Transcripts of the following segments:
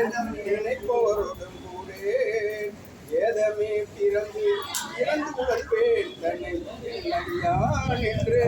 நினைத்து சேதம் கூடே. ஏதமே பிறந்து இறந்து உழற்பேன் தன்னை அறியான் என்று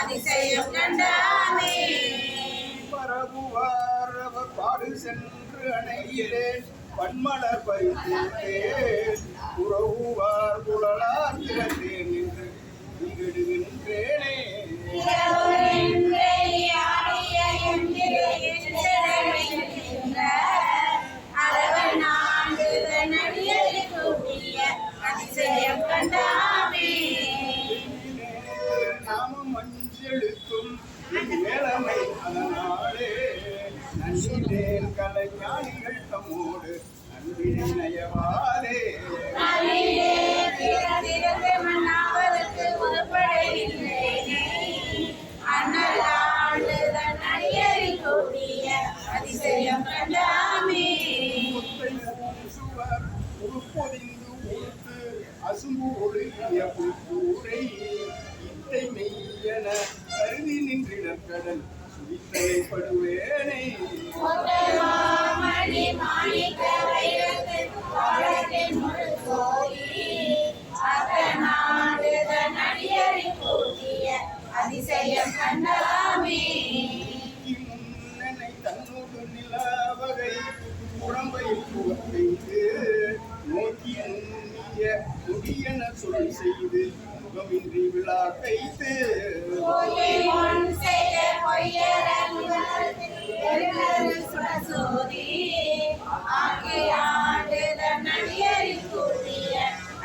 அதிசயம் கண்டாமே பரவுவார் அவர் பாடு சென்று அணைகிறேன் பன்மலர் பறித்தேன் உறவுவார் குழலார் திறந்தேன் என்று இங்கிடுகின்றேனே நாமம் மஞ்செழுத்தும் மேலமை அதனாலே நன்றினேன் கலைஞானிகள் தம்மோடு நன்றினை நயவாதே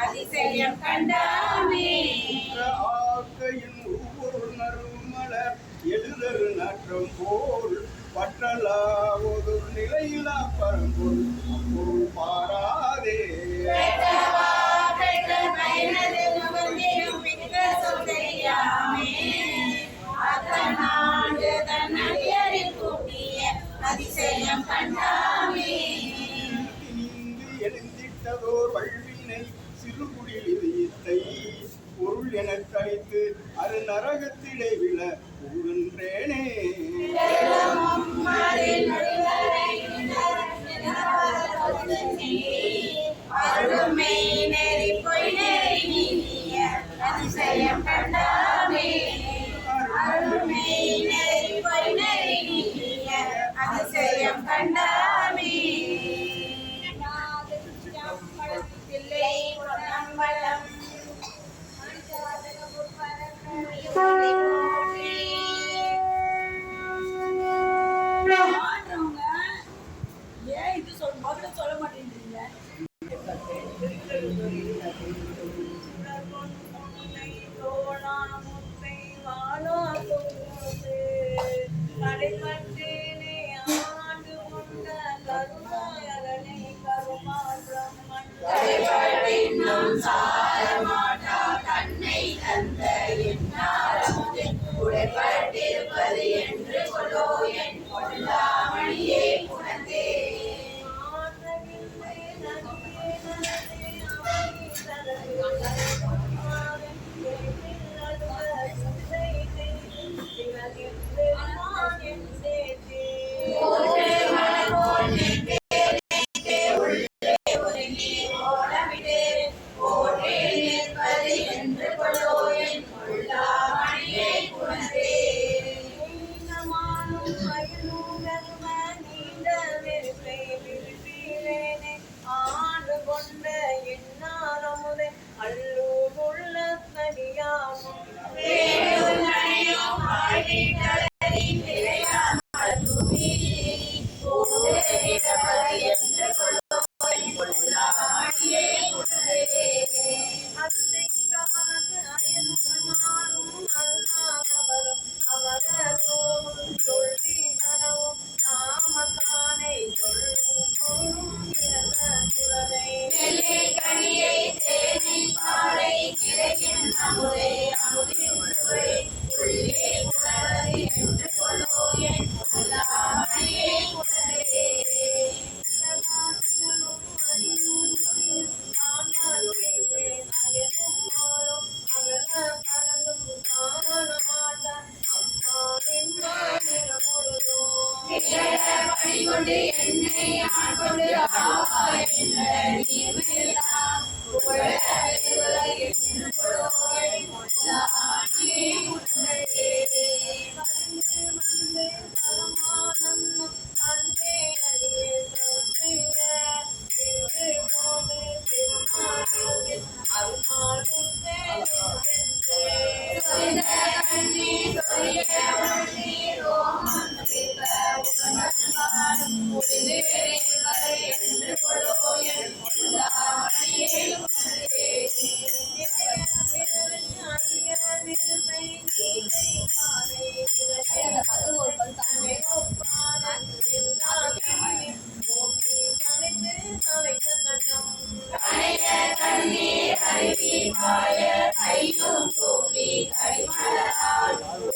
அதிசயம் கண்டாமே ஆக்கையின் ஒவ்வொரு நறுமலர் எழுதரு நாற்றம் போல் பற்றலாவொரு நிலையிலா பரம்பொருள் பாரா எனக் கழித்து அது நரகத்திலே விழ புகுகின்றேனே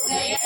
Say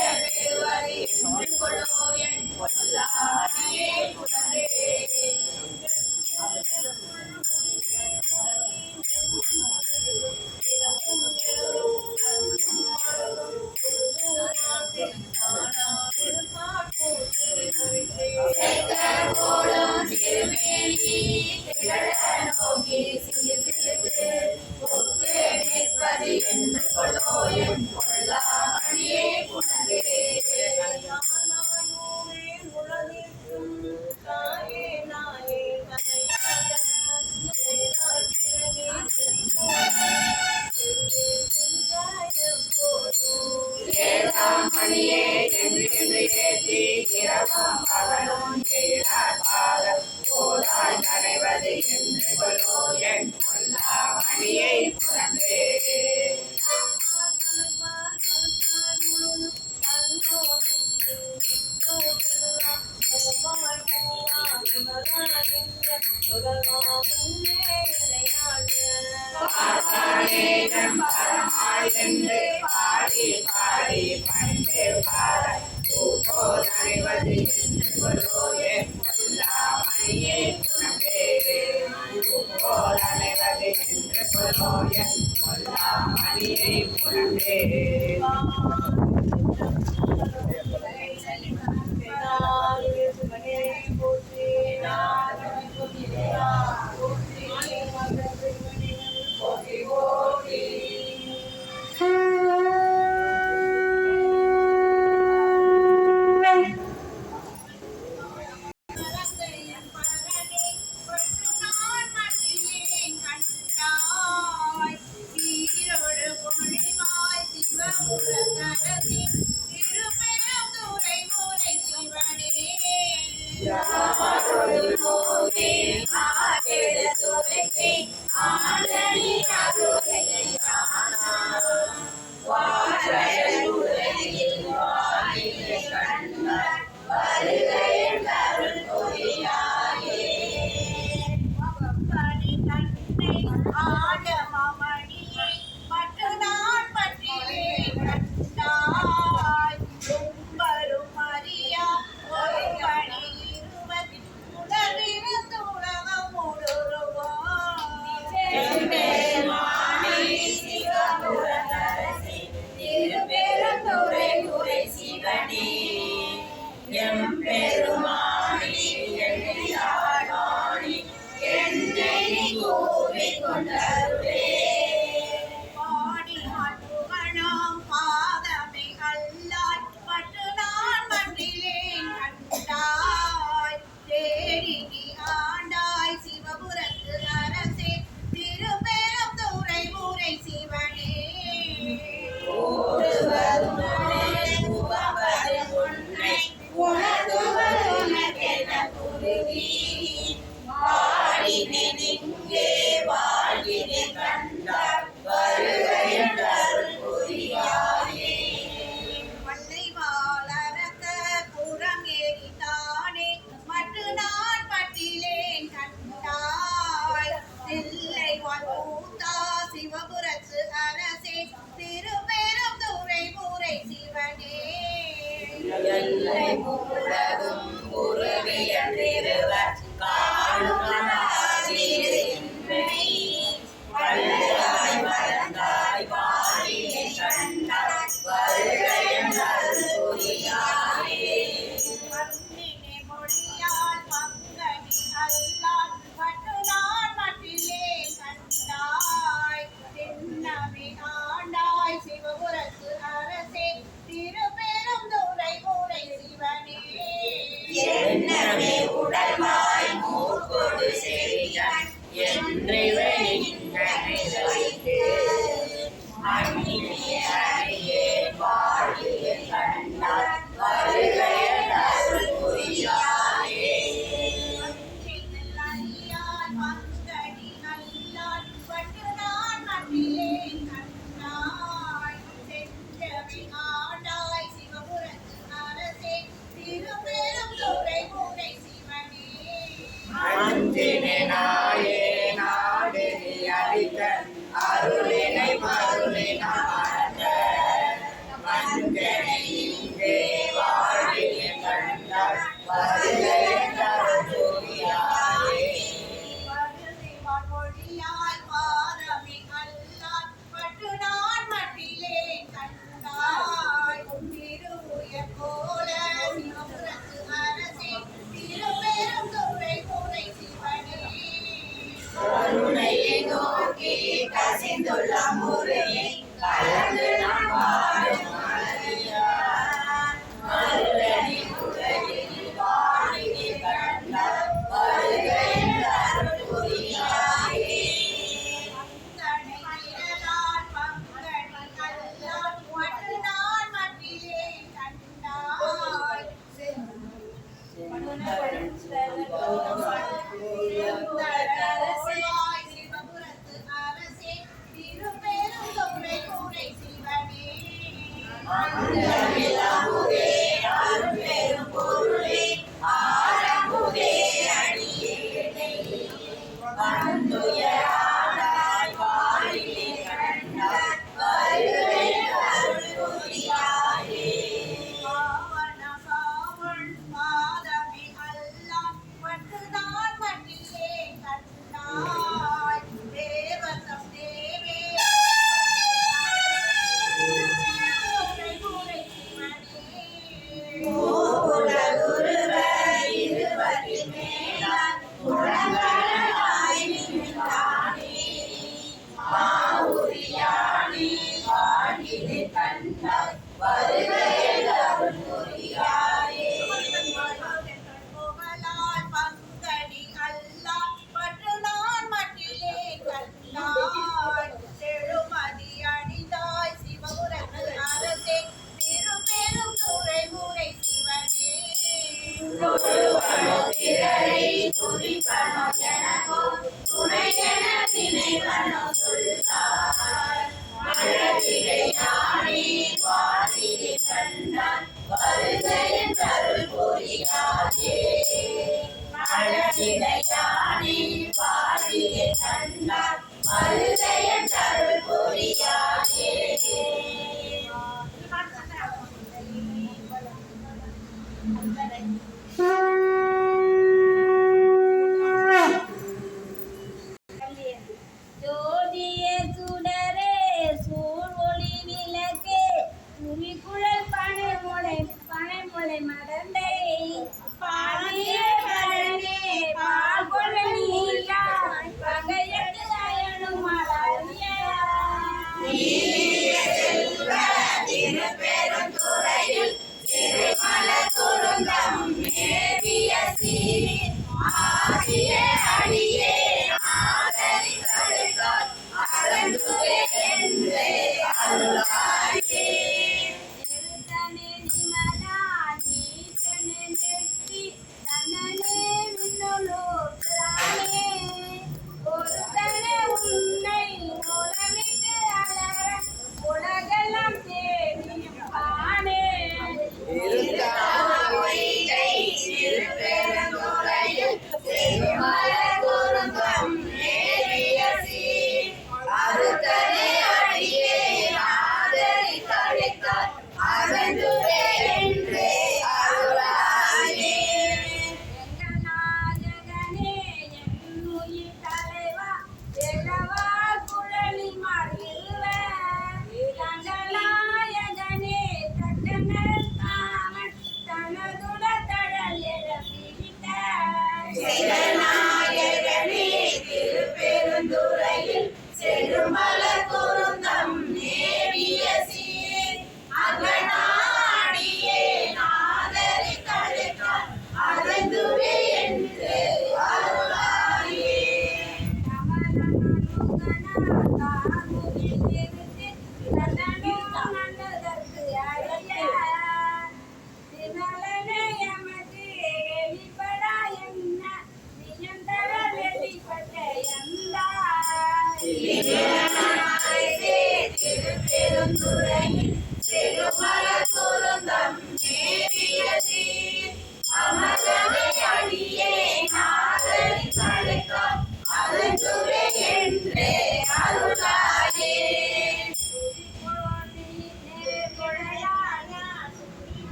Thank.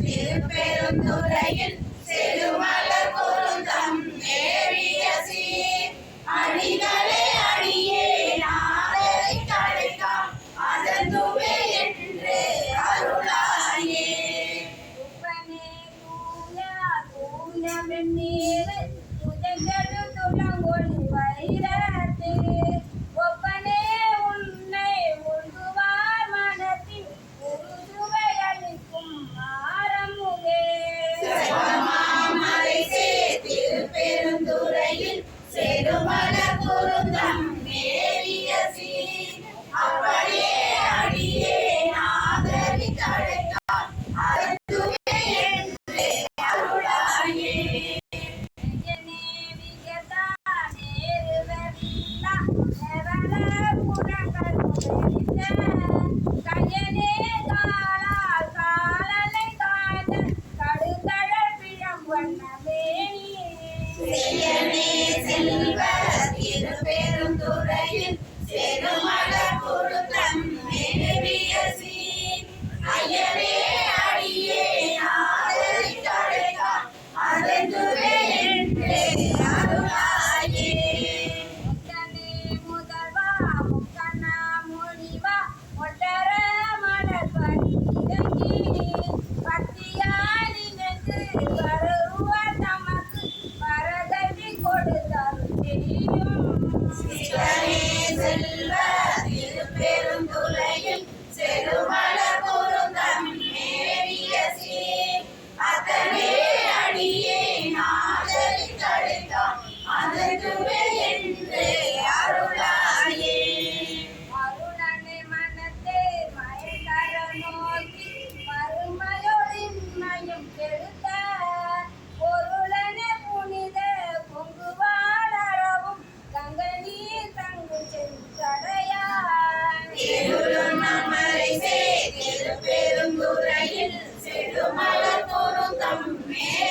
திருப்பெருந்துறையில் செருமலர் Amen.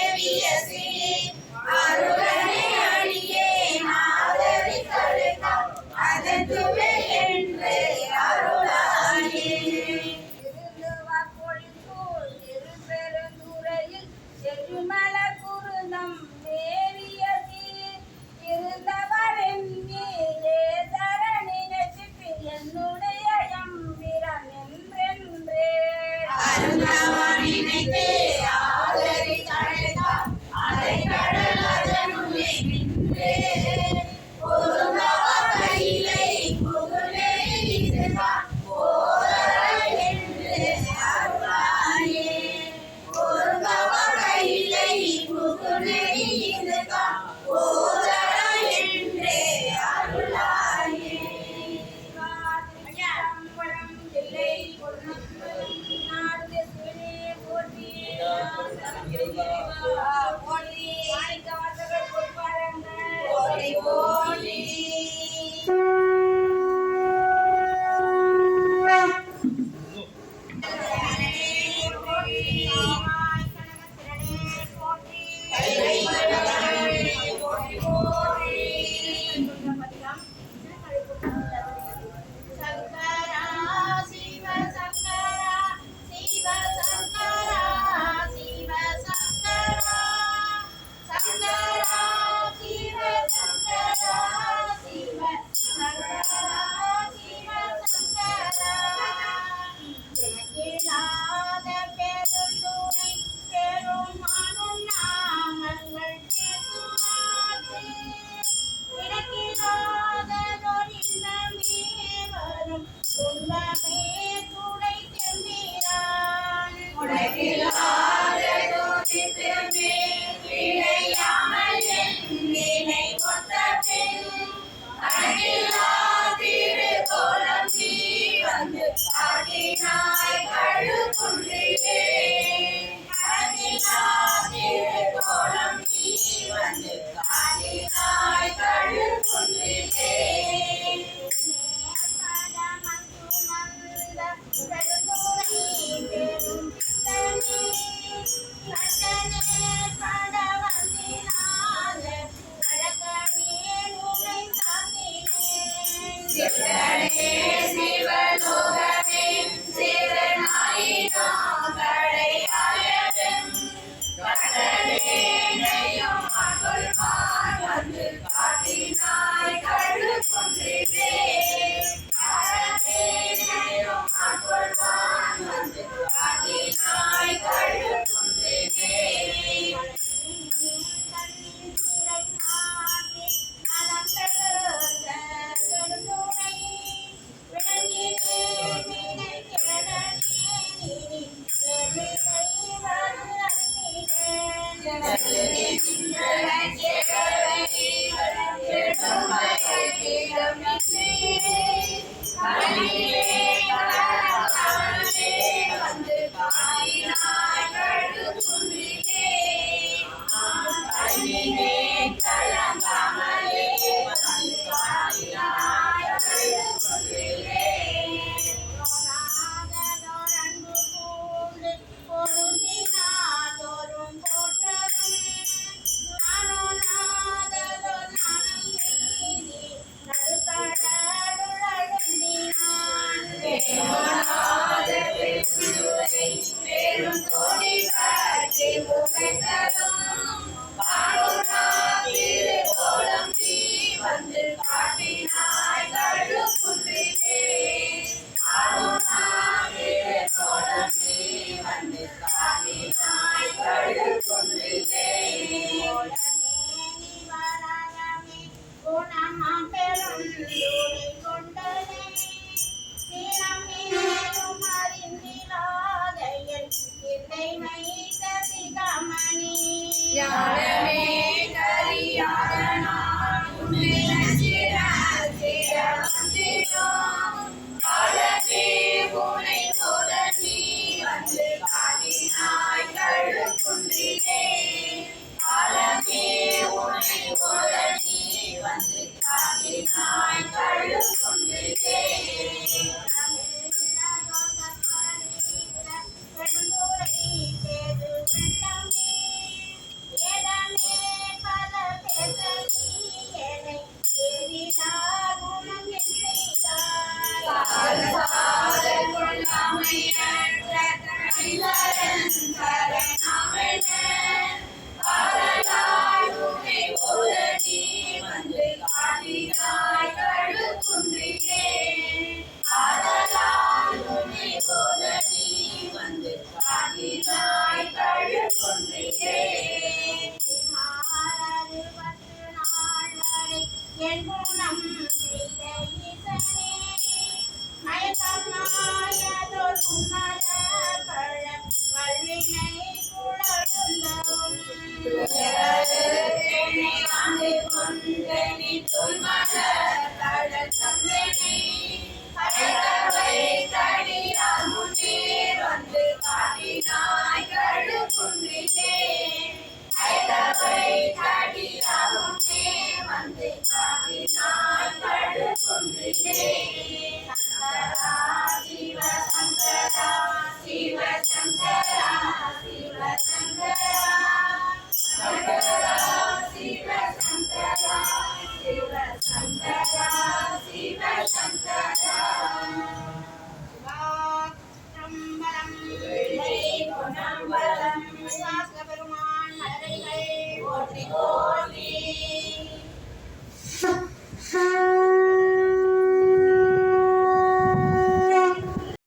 வந்து